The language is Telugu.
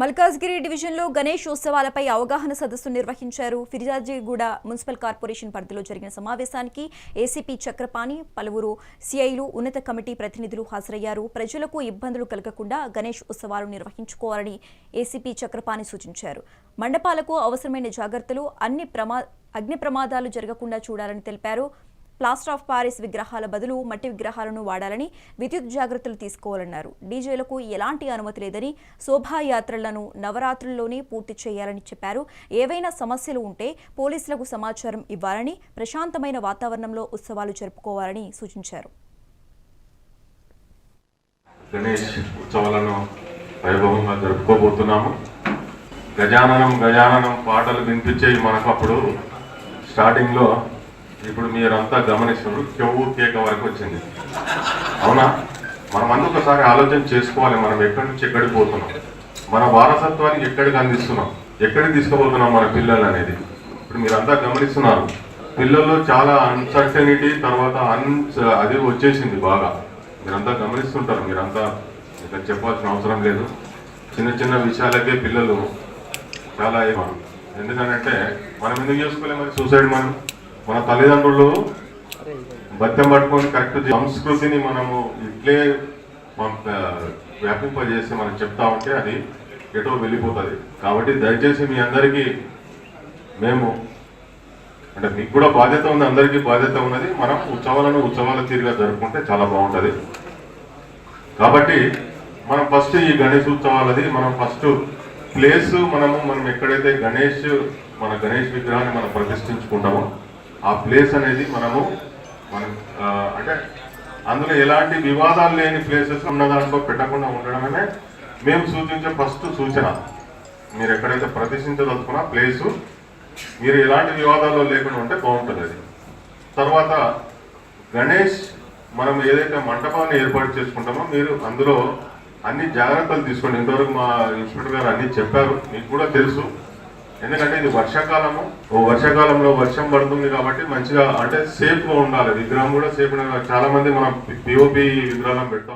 మల్కాజ్గిరి డివిజన్లో గణేష్ ఉత్సవాలపై అవగాహన సదస్సు నిర్వహించారు. ఫిర్యాజిగూడ మున్సిపల్ కార్పొరేషన్ పరిధిలో జరిగిన సమావేశానికి ఏసీపీ చక్రపాణి పలువురు సిఐలు ఉన్నత కమిటీ ప్రతినిధులు హాజరయ్యారు. ప్రజలకు ఇబ్బందులు కలగకుండా గణేష్ ఉత్సవాలు నిర్వహించుకోవాలని ఏసీపీ చక్రపాణి సూచించారు. మండపాలకు అవసరమైన జాగ్రత్తలు అన్ని ప్రమా అగ్ని ప్రమాదాలు జరగకుండా చూడాలని తెలిపారు. ప్లాస్టర్ ఆఫ్ పారిస్ విగ్రహాల బదులు మట్టి విగ్రహాలను వాడాలని విద్యుత్ జాగ్రత్తలు తీసుకోవాలన్నారు. డీజేలకు ఎలాంటి అనుమతి లేదని శోభాయాత్రలను నవరాత్రుల్లోనే పూర్తి చేయాలని చెప్పారు. ఏవైనా సమస్యలు ఉంటే పోలీసులకు సమాచారం ఇవ్వాలని ప్రశాంతమైన వాతావరణంలో ఉత్సవాలు జరుపుకోవాలని సూచించారు. గణేష్ ఉత్సవాలను వైభవంగా జరుపుకోబోతున్నాము. గజాననం గజాననం పాటలు వినిపించేవి స్టార్టింగ్లో ఇప్పుడు మీరంతా గమనిస్తున్నారు చెవు కేక వరకు వచ్చింది. అవునా? మనం అందరూ ఒకసారి ఆలోచన చేసుకోవాలి మనం ఎక్కడి నుంచి ఎక్కడికి పోతున్నాం? మన వారసత్వానికి ఎక్కడికి అందిస్తున్నాం? ఎక్కడికి తీసుకుపోతున్నాం మన పిల్లలు అనేది? ఇప్పుడు మీరంతా గమనిస్తున్నారు పిల్లల్లో చాలా అన్సర్టనిటీ తర్వాత అన్ అది వచ్చేసింది బాగా. మీరంతా గమనిస్తుంటారు మీరంతా ఇక్కడ చెప్పాల్సిన అవసరం లేదు. చిన్న చిన్న విషయాలకే పిల్లలు చాలా ఏమో ఎందుకంటే మనం ఎందుకు చేసుకోలేము మరి? సూసైడ్ మనం? మన తల్లిదండ్రులు బత్యం పట్టుకొని కరెక్ట్ సంస్కృతిని మనము ఇట్లే వ్యాపింపజేసి మనం చెప్తా ఉంటే అది ఎటో వెళ్ళిపోతుంది. కాబట్టి దయచేసి మీ అందరికీ మేము అంటే మీకు కూడా బాధ్యత ఉంది అందరికీ బాధ్యత ఉన్నది. మనం ఉత్సవాలను ఉత్సవాల తీరుగా జరుపుకుంటే చాలా బాగుంటుంది. కాబట్టి మనం ఫస్ట్ ఈ గణేష్ ఉత్సవాలది మనం ఫస్ట్ ప్లేస్ మనము మనం ఎక్కడైతే గణేష్ మన గణేష్ విగ్రహాన్ని మనం ప్రతిష్ఠించుకుంటామో ఆ ప్లేస్ అనేది మనము మనం అంటే అందులో ఎలాంటి వివాదాలు లేని ప్లేసెస్ ఉన్న దాంట్లో పెట్టకుండా ఉండడమే మేము సూచించే ఫస్ట్ సూచన. మీరు ఎక్కడైతే ప్రతిష్ఠించదలుచుకున్న ప్లేసు మీరు ఎలాంటి వివాదాల్లో లేకుండా ఉంటే బాగుంటుంది అది. తర్వాత గణేష్ మనం ఏదైతే మంటపాన్ని ఏర్పాటు చేసుకుంటామో మీరు అందులో అన్ని జాగ్రత్తలు తీసుకోండి. ఇంతవరకు మా ఇన్స్పెక్టర్ గారు అన్నీ చెప్పారు. మీకు కూడా తెలుసు. ఎందుకంటే ఇది వర్షాకాలము. ఓ వర్షాకాలంలో వర్షం పడుతుంది కాబట్టి మంచిగా అంటే సేఫ్గా ఉండాలి. విగ్రహం కూడా సేఫ్ చాలా మంది మనం పిఓపి విగ్రహం పెడతా